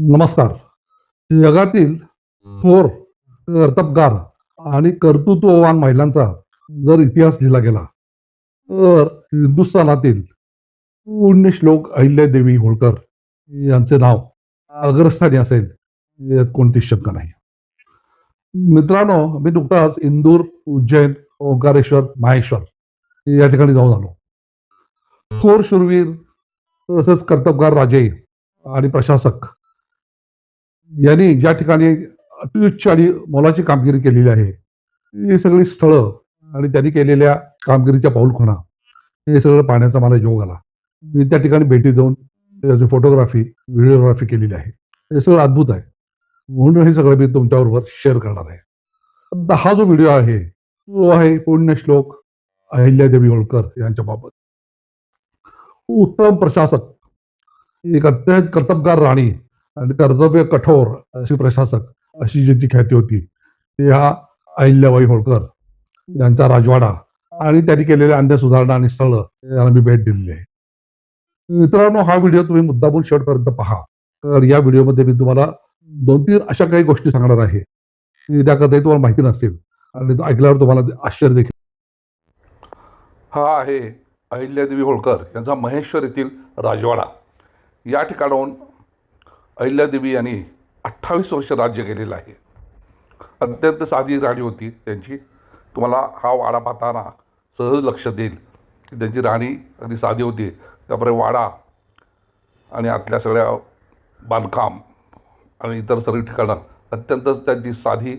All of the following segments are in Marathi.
नमस्कार. जगातील थोर कर्तबगार आणि कर्तृत्ववान महिलांचा जर इतिहास लिहिला गेला तर हिंदुस्थानातील पुण्य श्लोक अहिल्यादेवी होळकर यांचे नाव अग्रस्थानी असेल यात कोणतीच शंका नाही. मित्रांनो मी नुकताच इंदूर उज्जैन ओंकारेश्वर माहेश्वर या ठिकाणी जाऊन आलो. थोर शूरवीर तसेच कर्तबगार राजे आणि प्रशासक यांनी ज्या ठिकाणी अत्युच्च आणि मोलाची कामगिरी केलेली आहे ही सगळी स्थळं आणि त्यांनी केलेल्या कामगिरीच्या पाऊलखुणा हे सगळं पाहण्याचा मला योग आला. मी त्या ठिकाणी भेटी देऊन त्याची फोटोग्राफी व्हिडिओग्राफी केलेली आहे. हे सगळं अद्भुत आहे. म्हणून हे सगळं मी तुमच्याबरोबर शेअर करणार आहे. आता हा जो व्हिडिओ आहे तो आहे पुण्यश्लोक अहिल्यादेवी होळकर यांच्या बाबत उत्तम प्रशासक एक अत्यंत कर्तबगार राणी आणि कर्तव्य कठोर अशी प्रशासक अशी ज्याची ख्याती होती ती ह्या अहिल्याबाई होळकर यांचा राजवाडा आणि त्यांनी केलेल्या अन्य सुधारणा आणि स्थळं यांना मी भेट दिलेली आहे. मित्रांनो हा व्हिडिओ तुम्ही मुद्दामून शेवटपर्यंत पहा. तर या व्हिडिओमध्ये मी तुम्हाला दोन तीन अशा काही गोष्टी सांगणार आहे की त्या तुम्हाला माहिती नसतील आणि ऐकल्यावर तुम्हाला ते आश्चर्य देखील हा आहे अहिल्यादेवी होळकर यांचा महेश्वर येथील राजवाडा. या ठिकाणाहून अहिल्यादेवी यांनी अठ्ठावीस वर्ष राज्य केलेलं आहे. अत्यंत साधी राणी होती त्यांची. तुम्हाला हा वाडा पाहताना सहज लक्ष देईल की त्यांची राणी अगदी साधी होती. त्यामुळे वाडा आणि आतल्या सगळ्या बांधकाम आणि इतर सर्व ठिकाणं अत्यंतच त्यांची साधी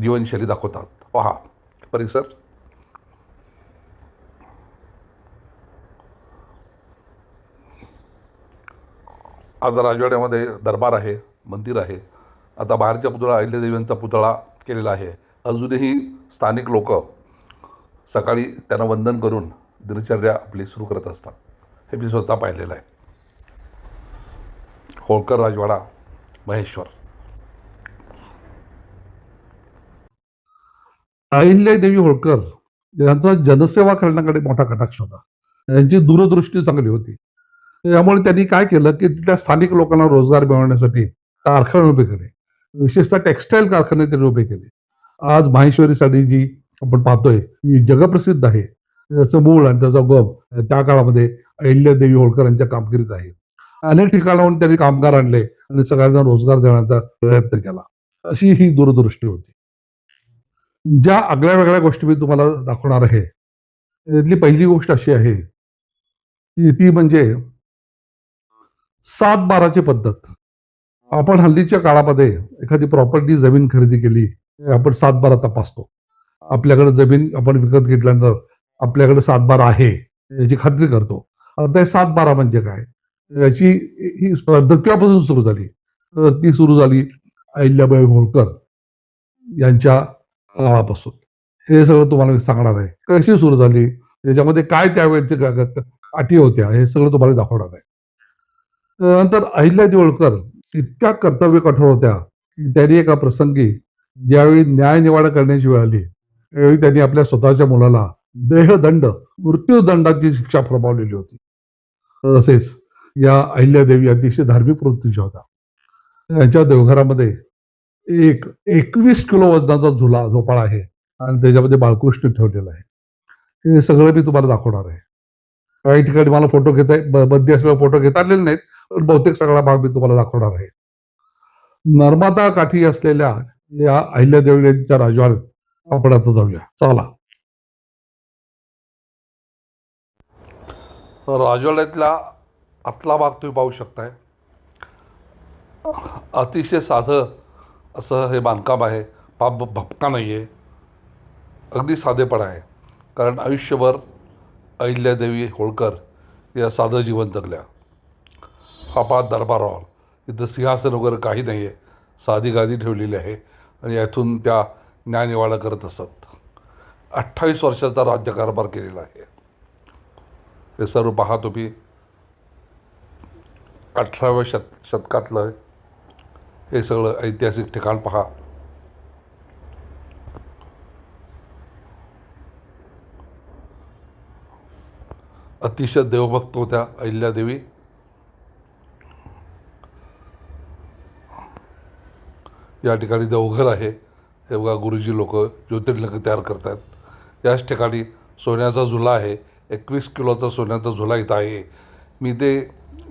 जीवनशैली दाखवतात. पहा परिसर. आता राजवाड्यामध्ये दरबार आहे मंदिर आहे. आता बाहेरच्या पुतळा अहिल्यादेवींचा पुतळा केलेला आहे. अजूनही स्थानिक लोक सकाळी त्यांना वंदन करून दिनचर्या आपली सुरू करत असतात. हे मी स्वतः पाहिलेलं आहे. होळकर राजवाडा महेश्वर. अहिल्यादेवी होळकर यांचा जनसेवा करण्याकडे मोठा कटाक्ष होता. यांची दूरदृष्टी चांगली होती. त्यामुळे त्यांनी काय केलं की तिथल्या स्थानिक लोकांना रोजगार मिळवण्यासाठी कारखाने उभे केले. विशेषतः टेक्स्टाईल कारखाने त्यांनी उभे केले. आज माहेश्वरी साडी जी आपण पाहतोय ही जगप्रसिद्ध आहे. त्याचं मूळ आणि त्याचा गम त्या काळामध्ये अहिल्यादेवी होळकर यांच्या कामगिरीत आहे. अनेक ठिकाणाहून त्यांनी कामगार आणले आणि सगळ्यांना रोजगार देण्याचा प्रयत्न केला. अशी ही दूरदृष्टी होती. ज्या आगळ्या वेगळ्या गोष्टी मी तुम्हाला दाखवणार आहे त्यातली पहिली गोष्ट अशी आहे की ती म्हणजे सात बाराची पद्धत. आपण हल्लीच्या काळामध्ये एखादी प्रॉपर्टी जमीन खरेदी केली आपण सात बारा तपासतो. आपल्याकडे जमीन आपण विकत घेतल्यानंतर आपल्याकडे सात बारा आहे याची खात्री करतो. आता हे सात बारा म्हणजे काय? याची ही पद्धत केव्हापासून सुरू झाली. तर ती सुरू झाली अहिल्याबाई होळकर यांच्या काळापासून. हे सगळं तुम्हाला मी सांगणार आहे. कशी सुरू झाली? त्याच्यामध्ये काय त्यावेळेचे अटी होत्या हे सगळं तुम्हाला दाखवणार आहे. नंतर अहिल्या देवळकर इतक्या कर्तव्य कठोर होत्या की त्यांनी एका प्रसंगी ज्यावेळी न्याय निवाडा करण्याची वेळ आली त्यावेळी त्यांनी आपल्या स्वतःच्या मुलाला देहदंड मृत्यूदंडाची शिक्षा फरमावलेली होती. तसेच या अहिल्यादेवी अतिशय धार्मिक वृत्तीच्या होत्या. त्यांच्या देवघरामध्ये एक एकवीस किलो वजनाचा झुला झोपाळा आहे आणि त्याच्यामध्ये बाळकृष्ण ठेवलेला आहे. हे सगळं मी तुम्हाला दाखवणार आहे. काही ठिकाणी मला फोटो घेता ब- बंदी असल्यावर फोटो घेता आलेले नाहीत पण बहुतेक सगळा भाग मी तुम्हाला दाखवणार आहे. नर्मदा काठी असलेल्या या अहिल्यादेवीच्या राजवाड्यात आपण आता जाऊया. चला. राजवाड्यातला आतला भाग तुम्ही पाहू शकताय. अतिशय साधं असं हे बांधकाम आहे. पाप भपका नाही आहे अगदी साधेपणा आहे. कारण आयुष्यभर अहिल्यादेवी होळकर या साधं जीवन जगल्या. हा पाच दरबार हॉल. इथं सिंहासन वगैरे काही नाही आहे साधी गादी ठेवलेली आहे आणि यातून त्या ज्ञानिवाडा करत असत. अठ्ठावीस वर्षाचा राज्यकारभार केलेला आहे. हे सर्व पहा तुम्ही. अठराव्या शत शतकातलं हे सगळं ऐतिहासिक ठिकाण पहा. अतिशय देवभक्त होत्या अहिल्यादेवी. या ठिकाणी देवघर आहे. हे बघा गुरुजी लोक ज्योतिर्लिंग तयार करतात याच ठिकाणी सोन्याचा झुला आहे. एकवीस किलोचा सोन्याचा झुला इथं आहे. मी ते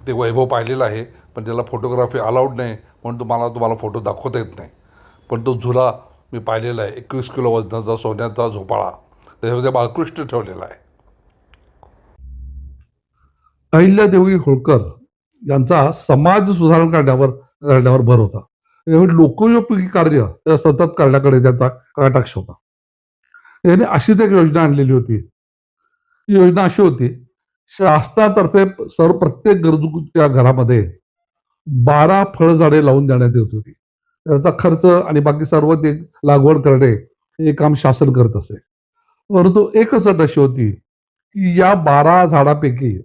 ते वैभव पाहिलेलं आहे पण त्याला फोटोग्राफी अलाउड नाही म्हणून तुम्हाला तुम्हाला फोटो दाखवता येत नाही. पण तो झुला मी पाहिलेला आहे. एकवीस किलो वजनाचा सोन्याचा झोपाळा. त्याच्यामध्ये बाळकृष्ण ठेवलेला आहे. अहिल्यादेवी होळकर यांचा समाज सुधारण करण्यावर करण्यावर भर होता. लोकोपयोगी कार्य त्या सतत करण्याकडे त्यांचा कटाक्ष होता. त्याने अशीच एक योजना आणलेली होती. ती योजना अशी होती शासनातर्फे सर्व प्रत्येक गरजूच्या घरामध्ये बारा फळझाडे लावून देण्यात येत होती. त्याचा खर्च आणि बाकी सर्व ते लागवड करणे हे काम शासन करत असे. परंतु एकच अट अशी होती की या बारा झाडापैकी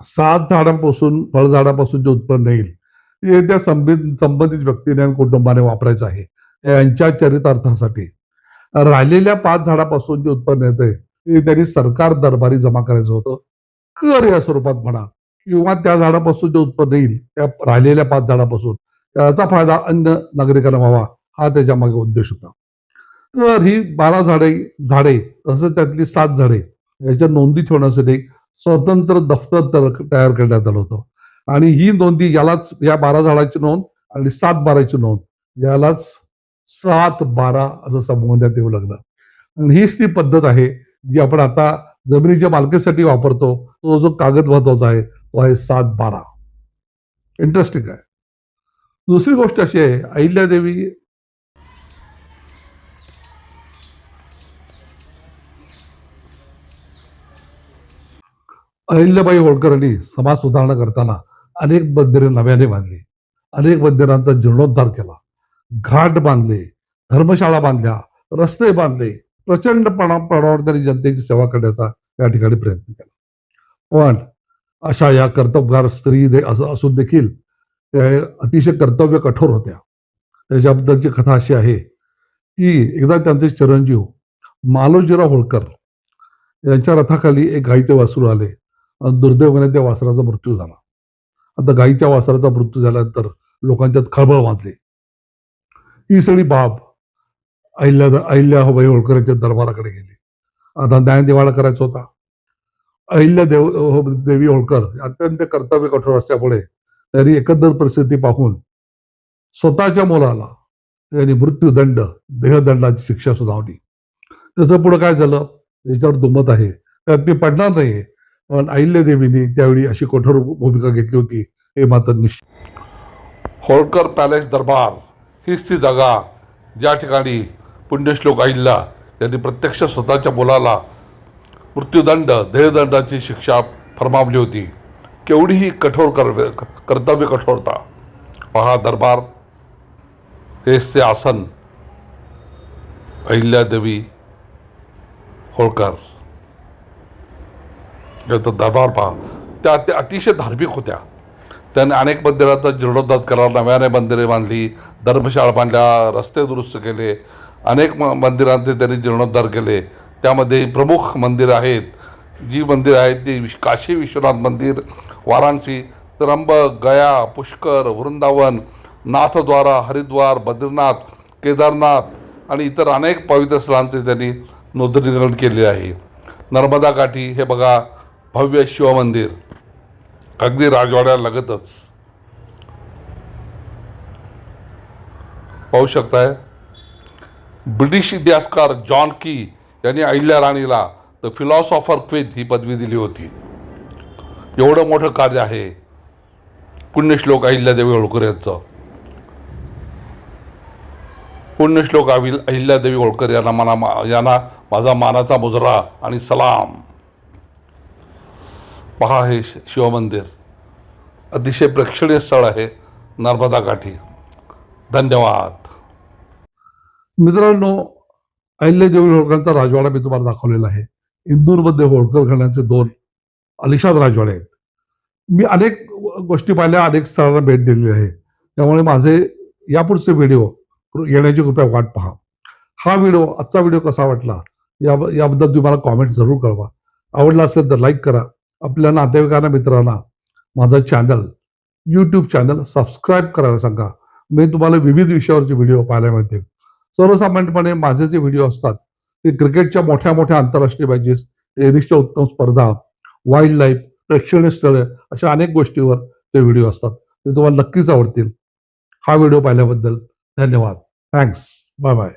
सात झाडांपासून फळझाडापासून जे उत्पन्न येईल ते त्या संबंधित संबंधित व्यक्तीने आणि कुटुंबाने वापरायचं आहे. यांच्या चरितार्थासाठी. राहिलेल्या पाच झाडापासून जे उत्पन्न येते ते त्यांनी सरकार दरबारी जमा करायचं होतं. कर या स्वरूपात म्हणा. किंवा त्या झाडापासून जे उत्पन्न येईल त्या राहिलेल्या पाच झाडापासून त्याचा फायदा अन्य नागरिकांना व्हावा हा त्याच्यामागे उद्देश होता. तर ही बारा झाडे झाडे तसंच त्यातली सात झाडे याच्या नोंदी ठेवण्यासाठी स्वतंत्र दफ्तर तर- तयार करण्यात आलं होतं. आणि ही नोंदी यालाच या बारा झाडाची नोंद आणि सात बाराची नोंद यालाच सात बारा असं संबोधण्यात येऊ लागलं. आणि हीच ती पद्धत आहे जी आपण आता जमिनीच्या मालकीसाठी वापरतो. तो जो कागद महत्त्वाचा आहे तो आहे सात बारा. इंटरेस्टिंग आहे. दुसरी गोष्ट अशी आहे अहिल्यादेवी अहिल्याबाई होळकरांनी समाज सुधारणा करताना अनेक मंदिरे नव्याने बांधली. अनेक मंदिरांचा जीर्णोद्धार केला. घाट बांधले धर्मशाळा बांधल्या रस्ते बांधले प्रचंड प्रमाणावर त्यांनी जनतेची सेवा करण्याचा या ठिकाणी प्रयत्न केला. पण अशा या कर्तबगार स्त्री दे असं असून देखील त्या अतिशय कर्तव्य कठोर होत्या. त्याच्याबद्दलची कथा अशी आहे की एकदा त्यांचे चिरंजीव मालोजीराव होळकर यांच्या रथाखाली एक गाईचे वासरू आले. दुर्दैवाने त्या वासराचा मृत्यू झाला. आता गाईच्या वासराचा मृत्यू झाल्यानंतर लोकांच्यात खळबळ वाजली. ही सगळी बाब अहिल्या अहिल्याबाई होळकर यांच्या दरबाराकडे गेली. आता न्यायनिवाडा करायचा होता. अहिल्या देव हो- देवी होळकर अत्यंत कर्तव्य कठोर असल्यामुळे त्यांनी एकंदर परिस्थिती पाहून स्वतःच्या मुलाला त्यांनी मृत्यूदंड देहदंडाची शिक्षा सुनावली. त्याचं पुढं काय झालं? याच्यावर दुमत आहे. त्यात मी पडणार नाही पण अहिल्यादेवींनी त्यावेळी अशी कठोर भूमिका घेतली होती हे मात्र निश्चित. होळकर पॅलेस दरबार हीच ती जागा ज्या ठिकाणी पुण्यश्लोक अहिल्या यांनी प्रत्यक्ष स्वतःच्या मुलाला मृत्यूदंड देहदंडाची शिक्षा फरमावली होती. केवढीही कठोर कर्वे कर्तव्य कठोरता. पहा दरबार. हेच ते आसन अहिल्यादेवी होळकर. दरबार पहा. त्या त्या अतिशय धार्मिक होत्या. त्याने अनेक मंदिरांचा जीर्णोद्धार केला नव्याने मंदिरे बांधली धर्मशाळा बांधल्या रस्ते दुरुस्त केले अनेक म मंदिरांचे त्यांनी जीर्णोद्धार केले. त्यामध्ये प्रमुख मंदिरं आहेत. जी मंदिरं आहेत ती विश- काशी विश्वनाथ मंदिर वाराणसी त्र्यंबक गया पुष्कर वृंदावन नाथद्वारा हरिद्वार बद्रीनाथ केदारनाथ आणि इतर अनेक पवित्र स्थळांचे त्यांनी नोंदणीकरण केले आहे. नर्मदा काठी हे बघा भव्य शिवमंदिर अगदी राजवाड्यालगतच पाहू शकताय? ब्रिटिश इतिहासकार जॉन की यांनी अहिल्या राणीला द फिलॉसॉफर क्वीन ही पदवी दिली होती. एवढं मोठं कार्य आहे. पुण्यश्लोक अहिल्यादेवी होळकर यांचं पुण्यश्लोक अहिल्यादेवी होळकर यांना मला मा- यांना माझा मानाचा मुजरा आणि सलाम. पहा हे शिवमंदिर. अतिशय प्रेक्षणीय स्थळ आहे नर्मदा काठी. धन्यवाद. मित्रांनो अहिल्यादेवी होळकरांचा राजवाडा मी तुम्हाला दाखवलेला आहे. इंदूरमध्ये होळकर घराण्याचे दोन अलिशाद राजवाडे आहेत. मी अनेक गोष्टी पाहिल्या अनेक स्थळांना भेट दिलेली आहे. त्यामुळे माझे यापुढचे व्हिडिओ येण्याची कृपया वाट पहा. हा व्हिडिओ आजचा व्हिडिओ कसा वाटला या याबद्दल तुम्ही मला कॉमेंट जरूर कळवा. आवडला असेल तर लाईक करा. आपल्या नातेवाईकांना मित्रांना माझं चॅनल यूट्यूब चॅनल सबस्क्राईब करायला सांगा. मी तुम्हाला विविध विषयावरचे व्हिडिओ पाहायला मिळतील. सर्वसामान्यपणे माझे जे व्हिडिओ असतात ते क्रिकेटच्या मोठ्या मोठ्या आंतरराष्ट्रीय मॅचेस टेनिसच्या उत्तम स्पर्धा वाईल्ड लाईफ प्रेक्षणीय स्थळे अशा अनेक गोष्टीवर ते व्हिडिओ असतात. ते तुम्हाला नक्कीच आवडतील. हा व्हिडिओ पाहिल्याबद्दल धन्यवाद. Thanks bye bye